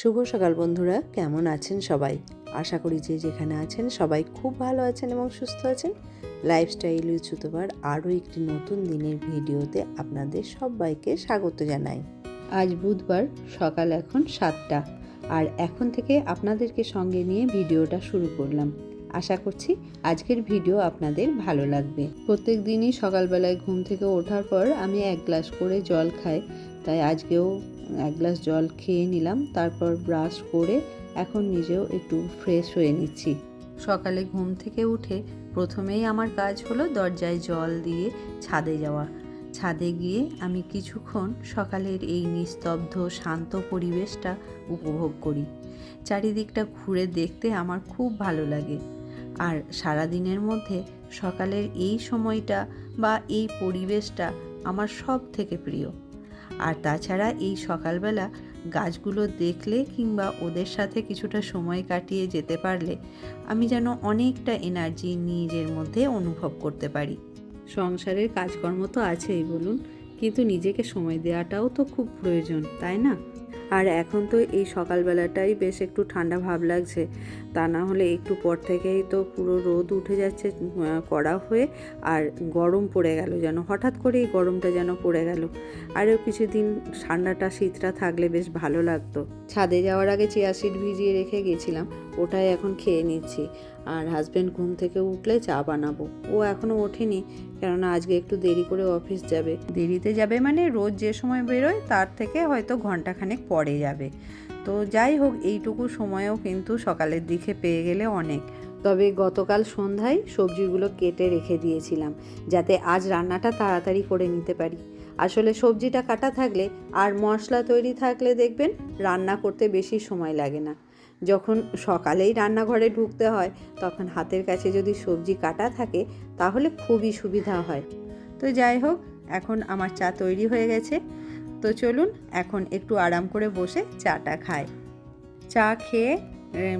শুভ সকাল বন্ধুরা, কেমন আছেন সবাই? আশা করি যে যেখানে আছেন সবাই খুব ভালো আছেন এবং সুস্থ আছেন। লাইফস্টাইল উচ্চতবার আরও একটি নতুন দিনের ভিডিওতে আপনাদের সবাইকে স্বাগত জানাই। আজ বুধবার, সকাল এখন সাতটা। আর এখন থেকে আপনাদেরকে সঙ্গে নিয়ে ভিডিওটা শুরু করলাম। আশা করছি আজকের ভিডিও আপনাদের ভালো লাগবে। প্রত্যেক দিনই সকালবেলায় ঘুম থেকে ওঠার পর আমি এক গ্লাস করে জল খাই, তাই আজকেও এক গ্লাস জল খেয়ে নিলাম, তারপর ব্রাশ করে এখন নিজেও একটু ফ্রেশ হয়ে নিচ্ছি। সকালে ঘুম থেকে উঠে প্রথমেই আমার কাজ হলো দরজায় জল দিয়ে ছাদে যাওয়া। ছাদে গিয়ে আমি কিছুক্ষণ সকালের এই নিস্তব্ধ, শান্ত পরিবেশটা উপভোগ করি। চারিদিকটা ঘুরে দেখতে আমার খুব ভালো লাগে। আর সারাদিনের মধ্যে সকালের এই সময়টা বা এই পরিবেশটা আমার সব থেকে প্রিয়। আর তাছাড়া এই সকালবেলা গাছগুলো দেখলে কিংবা ওদের সাথে কিছুটা সময় কাটিয়ে যেতে পারলে আমি যেন অনেকটা এনার্জি নিজের মধ্যে অনুভব করতে পারি। সংসারের কাজকর্ম তো আছেই বলুন, কিন্তু নিজেকে সময় দেওয়াটাও তো খুব প্রয়োজন, তাই না? আর এখন তো এই সকালবেলাটাই বেশ একটু ঠান্ডা ভাব লাগছে। তা না হলে একটু পর থেকেই তো পুরো রোদ উঠে যাচ্ছে কড়া হয়ে আর গরম পড়ে গেল যেন, হঠাৎ করেই গরমটা যেন পড়ে গেল। আরও কিছুদিন ঠান্ডাটা, শীতটা থাকলে বেশ ভালো লাগতো। ছাদে যাওয়ার আগে চিয়া সিড ভিজিয়ে রেখে গেছিলাম, ওটাই এখন খেয়ে নিচ্ছি। আর হাজব্যান্ড ঘুম থেকে উঠলে চা বানাবো। ও এখনও ওঠেনি কেননা আজকে একটু দেরি করে অফিস যাবে। দেরিতে যাবে মানে রোজ যে সময় বেরোয় তার থেকে হয়তো ঘন্টাখানেক পরে যাবে। তো যাই হোক এইটুকু সময়ও কিন্তু সকালের দিকে পেয়ে গেলে অনেক। তবে গতকাল সন্ধ্যায় সবজিগুলো কেটে রেখে দিয়েছিলাম যাতে আজ রান্নাটা তাড়াতাড়ি করে নিতে পারি। আসলে সবজিটা কাটা থাকলে আর মশলা তৈরি থাকলে দেখবেন রান্না করতে বেশি সময় লাগে না। যখন সকালেই রান্নাঘরে ঢুকতে হয়, তখন হাতের কাছে যদি সবজি কাটা থাকে, তাহলে খুবই সুবিধা হয়। তো যাই হোক, এখন আমার চা তৈরি হয়ে গেছে। তো চলুন, এখন একটু আরাম করে বসে চাটা খাই। চা খেয়ে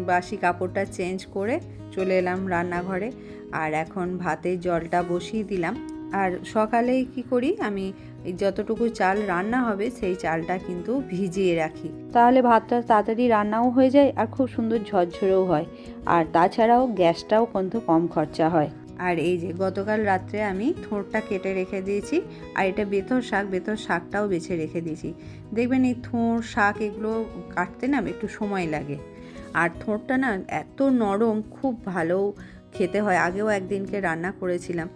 বাসি কাপড়টা চেঞ্জ করে চলে এলাম রান্নাঘরে। আর এখন ভাতের জলটা বসিয়ে দিলাম। আর সকালেই কি করি? আমি যতটুকু চাল রান্না হবে, সেই চালটা কিন্তু ভিজিয়ে রাখি। তাহলে ভাতটা তাড়াতাড়ি রান্নাও হয়ে যায় আর খুব সুন্দর ঝরঝরেও হয়। আর তাছাড়াও গ্যাসটাও কিন্তু কম খরচা হয়। আর এই যে গতকাল রাত্রে আমি থোঁড়টা কেটে রেখে দিয়েছি আর এটা বেতর শাক বেতর শাকটাও বেছে রেখে দিয়েছি। দেখবেন এই থোঁড়, শাক এগুলো কাটতে না একটু সময় লাগে। আর থোঁড়টা না এত নরম, খুব ভালো খেতে হয়। আগেও একদিনকে রান্না করেছিলাম।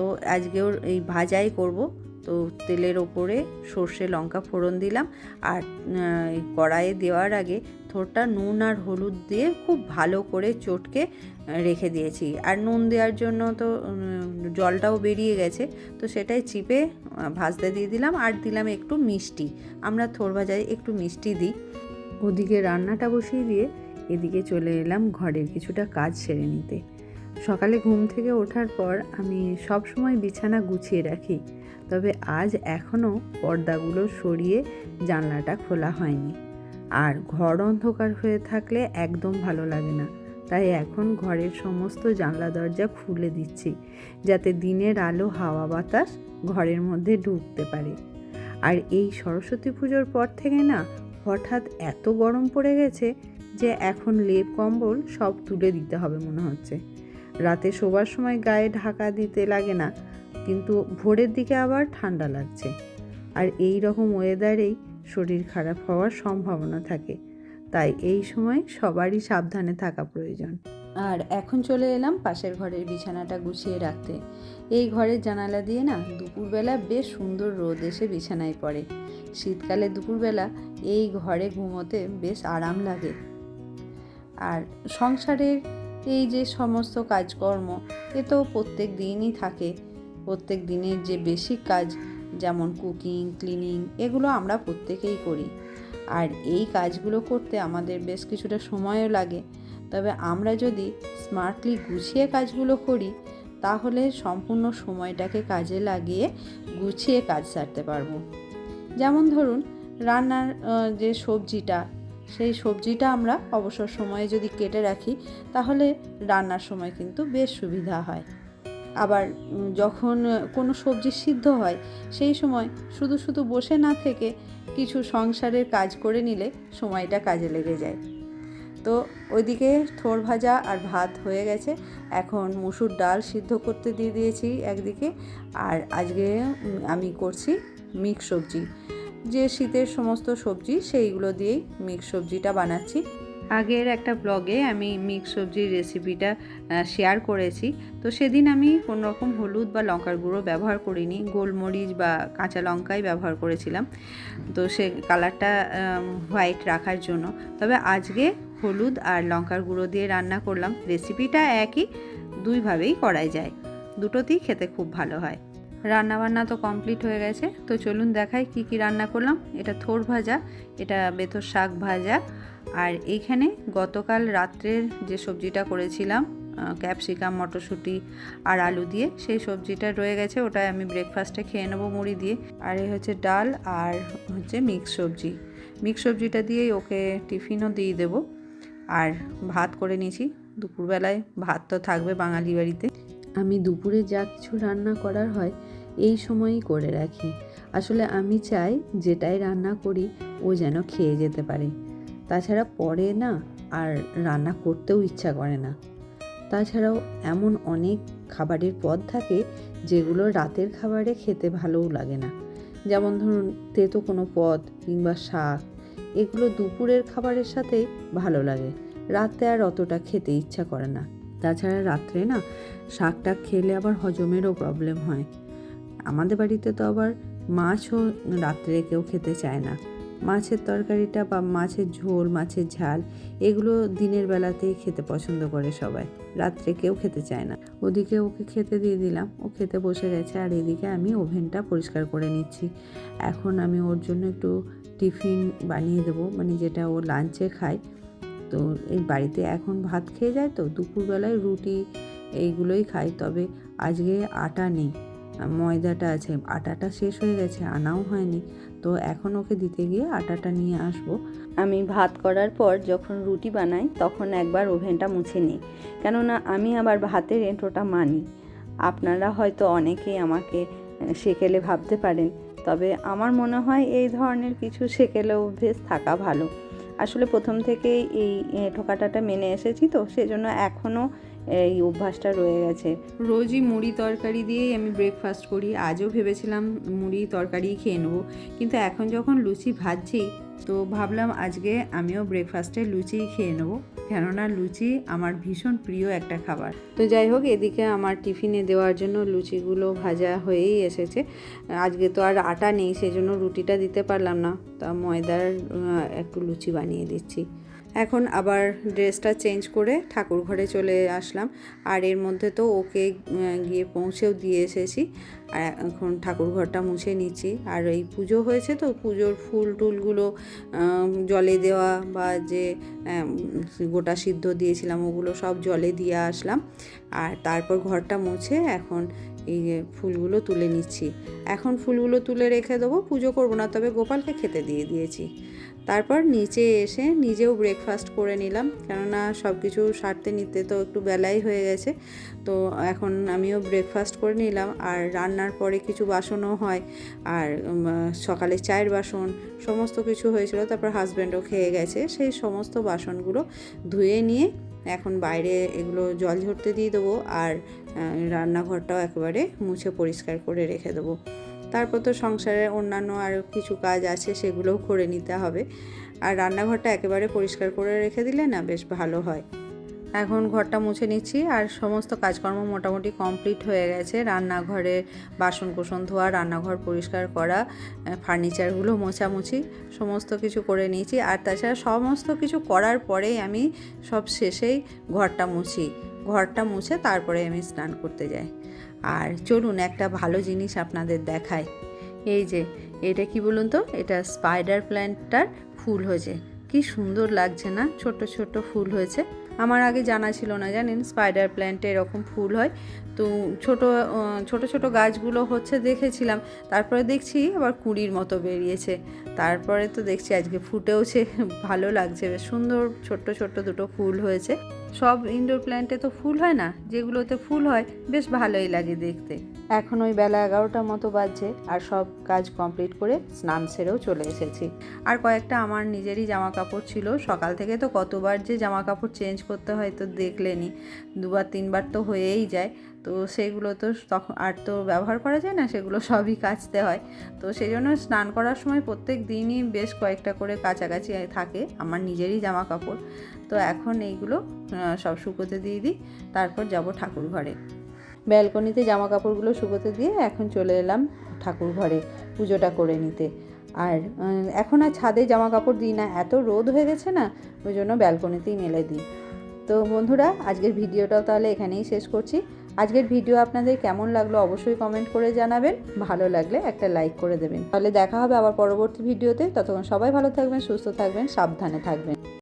তো আজকেও এই ভাজাই করব। তো তেলের ওপরে সর্ষে, লঙ্কা ফোড়ন দিলাম। আর কড়াইয়ে দেওয়ার আগে থোড়টা নুন আর হলুদ দিয়ে খুব ভালো করে চটকে রেখে দিয়েছি। আর নুন দেওয়ার জন্য তো জলটাও বেরিয়ে গেছে। তো সেটাই চিপে ভাজতে দিয়ে দিলাম। আর দিলাম একটু মিষ্টি। আমরা থোড় ভাজায় একটু মিষ্টি দিই। ওদিকে রান্নাটা বসিয়ে দিয়ে এদিকে চলে এলাম ঘরের কিছুটা কাজ সেরে নিতে। সকালে ঘুম থেকে ওঠার পর আমি সব সময় বিছানা গুছিয়ে রাখি। তবে আজ এখনও পর্দাগুলো সরিয়ে জানলাটা খোলা হয়নি। আর ঘর অন্ধকার হয়ে থাকলে একদম ভালো লাগে না। তাই এখন ঘরের সমস্ত জানলা দরজা খুলে দিচ্ছি, যাতে দিনের আলো, হাওয়া, বাতাস ঘরের মধ্যে ঢুকতে পারে। আর এই সরস্বতী পুজোর পর থেকে না হঠাৎ এত গরম পড়ে গেছে যে এখন লেপ, কম্বল সব তুলে দিতে হবে মনে হচ্ছে। রাতে শোবার সময় গায়ে ঢাকা দিতে লাগে না, কিন্তু ভোরের দিকে আবার ঠান্ডা লাগছে। আর এই রকম ওয়েদারেই শরীর খারাপ হওয়ার সম্ভাবনা থাকে। তাই এই সময় সবারই সাবধানে থাকা প্রয়োজন। আর এখন চলে এলাম পাশের ঘরের বিছানাটা গুছিয়ে রাখতে। এই ঘরের জানালা দিয়ে না দুপুরবেলা বেশ সুন্দর রোদ এসে বিছানায় পড়ে। শীতকালে দুপুরবেলা এই ঘরে ঘুমোতে বেশ আরাম লাগে। আর সংসারের এই যে সমস্ত কাজকর্ম, এ তো প্রত্যেক দিনই থাকে। প্রত্যেক দিনের যে বেসিক কাজ, যেমন কুকিং ক্লিনিং এগুলো আমরা প্রত্যেকেই করি। আর এই কাজগুলো করতে আমাদের বেশ কিছুটা সময়ও লাগে। তবে আমরা যদি স্মার্টলি গুছিয়ে কাজগুলো করি, তাহলে সম্পূর্ণ সময়টাকে কাজে লাগিয়ে গুছিয়ে কাজ সারতে পারব। যেমন ধরুন, রান্নার যে সবজিটা সেই সবজিটা আমরা অবসর সময়ে যদি কেটে রাখি, তাহলে রান্নার সময় কিন্তু বেশ সুবিধা হয়। আবার যখন কোনো সবজি সিদ্ধ হয়, সেই সময় শুধু শুধু বসে না থেকে কিছু সংসারের কাজ করে নিলে সময়টা কাজে লেগে যায়। তো ওইদিকে থোর ভাজা আর ভাত হয়ে গেছে। এখন মুসুর ডাল সিদ্ধ করতে দিয়ে দিয়েছি একদিকে। আর আজকে আমি করছি মিক্স সবজি। যে শীতের সমস্ত সবজি, সেইগুলো দিয়েই মিক্স সবজিটা বানাচ্ছি। আগের একটা ব্লগে আমি মিক্স সবজির রেসিপিটা শেয়ার করেছি। তো সেদিন আমি রকম হলুদ বা লঙ্কার গুঁড়ো ব্যবহার করিনি, গোলমরিচ বা কাঁচা লঙ্কাই ব্যবহার করেছিলাম। তো সে কালারটা হোয়াইট রাখার জন্য। তবে আজকে হলুদ আর লঙ্কার গুঁড়ো দিয়ে রান্না করলাম। রেসিপিটা একই, দুইভাবেই করাই যায়। দুটোতেই খেতে খুব ভালো হয়। রান্না বান্না তো কমপ্লিট হয়ে গেছে। তো চলুন দেখাই কি কি রান্না করলাম। এটা থোর ভাজা, এটা বেতর শাক ভাজা। আর এইখানে গতকাল রাত্রের যে সবজিটা করেছিলাম ক্যাপসিকাম, মটরশুঁটি আর আলু দিয়ে, সেই সবজিটা রয়ে গেছে। ওটা আমি ব্রেকফাস্টে খেয়ে নেব মুড়ি দিয়ে। আর এই হচ্ছে ডাল আর হচ্ছে মিক্স সবজি। মিক্স সবজিটা দিয়েই ওকে টিফিনও দিয়ে দেবো। আর ভাত করে নিয়েছি। দুপুরবেলায় ভাত তো থাকবে বাঙালি বাড়িতে। আমি দুপুরে যা কিছু রান্না করার হয়, এই সময়ই করে রাখি। আসলে আমি চাই যেটাই রান্না করি, ও যেন খেয়ে যেতে পারে। তাছাড়া পরে না আর রান্না করতেও ইচ্ছা করে না। তাছাড়াও এমন অনেক খাবারের পদ থাকে, যেগুলো রাতের খাবারে খেতে ভালোও লাগে না। যেমন ধরুন, তেতো কোনো পদ কিংবা শাক, এগুলো দুপুরের খাবারের সাথে ভালো লাগে। রাতে আর অতটা খেতে ইচ্ছা করে না। তাছাড়া রাত্রে না শাকটা খেলে আবার হজমেরও প্রবলেম হয়। আমাদের বাড়িতে তো আবার মাছও রাত্রে কেউ খেতে চায় না। মাছের তরকারিটা বা মাছের ঝোল, মাছের ঝাল এগুলো দিনের বেলাতেই খেতে পছন্দ করে সবাই। রাত্রে কেউ খেতে চায় না। ওদিকে ওকে খেতে দিয়ে দিলাম। ও খেতে বসে গেছে আর এদিকে আমি ওভেনটা পরিষ্কার করে নিচ্ছি। এখন আমি ওর জন্য একটু টিফিন বানিয়ে দেবো। মানে যেটা ও লাঞ্চে খায় তো এই বাড়িতে এখন ভাত খেয়ে যায় তো, দুপুরবেলায় রুটি এইগুলোই খাই। তবে আজকে আটা নেই, ময়দাটা আছে, আটাটা শেষ হয়ে গেছে, আনাও হয়নি। তো এখন ওকে দিতে গিয়ে আটাটা নিয়ে আসব। আমি ভাত করার পর যখন রুটি বানাই, তখন একবার ওভেনটা মুছে নিই। কেননা আমি আবার ভাতের এঁটোটা মানি। আপনারা হয়তো অনেকেই আমাকে সেকেলে ভাবতে পারেন, তবে আমার মনে হয় এই ধরনের কিছু সেকেলে অভ্যেস থাকা ভালো। আসলে প্রথম থেকে এই ঠোকাটাটা মেনে এসেছি তো, সেজন্য এখনও এই অভ্যাসটা রয়ে গেছে। রোজই মুড়ি তরকারি দিয়েই আমি ব্রেকফাস্ট করি, আজও ভেবেছিলাম মুড়ি তরকারি খেয়ে নেব, কিন্তু এখন যখন লুচি ভাজছি তো ভাবলাম আজকে আমিও ব্রেকফাস্টে লুচিই খেয়ে নেব। কেননা লুচি আমার ভীষণ প্রিয় একটা খাবার। তো যাই হোক, এদিকে আমার টিফিনে দেওয়ার জন্য লুচিগুলো ভাজা হয়েই এসেছে। আজকে তো আর আটা নেই, সেজন্য রুটিটা দিতে পারলাম না। তা ময়দার একটু লুচি বানিয়ে দিচ্ছি। এখন আবার ড্রেসটা চেঞ্জ করে ঠাকুর ঘরে চলে আসলাম। আর এর মধ্যে তো ওকে গিয়ে পৌঁছেও দিয়ে এসেছি। আর এখন ঠাকুর ঘরটা মুছে নিচ্ছি। আর এই পুজো হয়েছে তো, পুজোর ফুল টুলগুলো জলে দেওয়া বা যে গোটা সিদ্ধ দিয়েছিলাম ওগুলো সব জলে দিয়ে আসলাম। আর তারপর ঘরটা মুছে এখন এই ফুলগুলো তুলে নিচ্ছি। এখন ফুলগুলো তুলে রেখে দেবো, পুজো করব না, তবে গোপালকে খেতে দিয়ে দিয়েছি। তারপর নিচে এসে নিজেও ব্রেকফাস্ট করে নিলাম, কেননা সব কিছু সারতে নিতে তো একটু বেলাই হয়ে গেছে। তো এখন আমিও ব্রেকফাস্ট করে নিলাম, আর রান্নার পরে কিছু বাসনও হয়, আর সকালে চায়ের বাসন, সমস্ত কিছু হয়েছিল, তারপর হাজব্যান্ডও খেয়ে গেছে। সেই সমস্ত বাসনগুলো ধুয়ে নিয়ে এখন বাইরে এগুলো জল ঝরতে দিয়ে দেবো, আর রান্নাঘরটাও একেবারে মুছে পরিষ্কার করে রেখে দেবো। তারপর তো সংসারের অন্যান্য আরও কিছু কাজ আছে, সেগুলোও করে নিতে হবে। আর রান্নাঘরটা একেবারে পরিষ্কার করে রেখে দিলে না বেশ ভালো হয়। এখন ঘরটা মুছে নিচ্ছি, আর সমস্ত কাজকর্ম মোটামুটি কমপ্লিট হয়ে গেছে। রান্নাঘরে বাসন কোসন ধোয়া, রান্নাঘর পরিষ্কার করা ফার্নিচারগুলো মোছামুছি, সমস্ত কিছু করে নিয়েছি। আর তাছাড়া সমস্ত কিছু করার পরেই আমি সব শেষেই ঘরটা মুছি। ঘরটা মুছে তারপরে আমি স্নান করতে যাই। আর চলুন একটা ভালো জিনিস আপনাদের দেখাই। এই যে, এটা কি বলুন তো? এটা স্পাইডার প্ল্যান্টটার ফুল হয়েছে। কি সুন্দর লাগছে না? ছোট ছোট ফুল হয়েছে। আমার আগে জানা ছিল না, জানেন? স্পাইডার প্ল্যান্টে এরকম ফুল হয়। তো ছোট ছোট ছোট গাছগুলো হচ্ছে দেখেছিলাম। তারপরে দেখছি আবার কুড়ির মতো বেরিয়েছে। তারপরে তো দেখছি আজকে ফুটেওছে, ভালো লাগছে, বেশ সুন্দর ছোট্ট ছোট্ট দুটো ফুল হয়েছে। সব ইনডোর প্ল্যান্টে তো ফুল হয় না, যেগুলোতে ফুল হয়, বেশ ভালোই লাগে দেখতে। এখন ওই বেলা এগারোটার মতো বাজছে আর সব কাজ কমপ্লিট করে স্নান সেরেও চলে এসেছি। আর কয়েকটা আমার নিজেরই জামা কাপড় ছিল, সকাল থেকে তো কতবার যে জামা কাপড় চেঞ্জ করতে হয় তো দেখলেনি। দুবার তিনবার তো হয়েই যায়। তো সেগুলো তো তখন আর তো ব্যবহার করা যায় না, সেগুলো সবই কাচতে হয়। তো সেই জন্য স্নান করার সময় প্রত্যেক দিনই বেশ কয়েকটা করে কাছাকাছি থাকে আমার নিজেরই জামা কাপড় তো এখন এইগুলো সব শুকোতে দিয়ে দিই, তারপর যাব ঠাকুর ঘরে। ব্যালকনিতে জামা কাপড়গুলো শুকোতে দিয়ে এখন চলে এলাম ঠাকুর ঘরে পুজোটা করে নিতে। আর এখন আর ছাদে জামা কাপড় দিই না, এত রোদ হয়ে গেছে না, ওই জন্য ব্যালকনিতেই মেলে দিই। তো বন্ধুরা, আজকের ভিডিওটাও তাহলে এখানেই শেষ করছি। আজকের ভিডিও আপনাদের কেমন লাগল অবশ্যই কমেন্ট করে জানাবেন। ভালো লাগলে একটা লাইক করে দেবেন। তাহলে দেখা হবে আবার পরবর্তী ভিডিওতে। ততক্ষণ সবাই ভালো থাকবেন, সুস্থ থাকবেন, সাবধানে থাকবেন।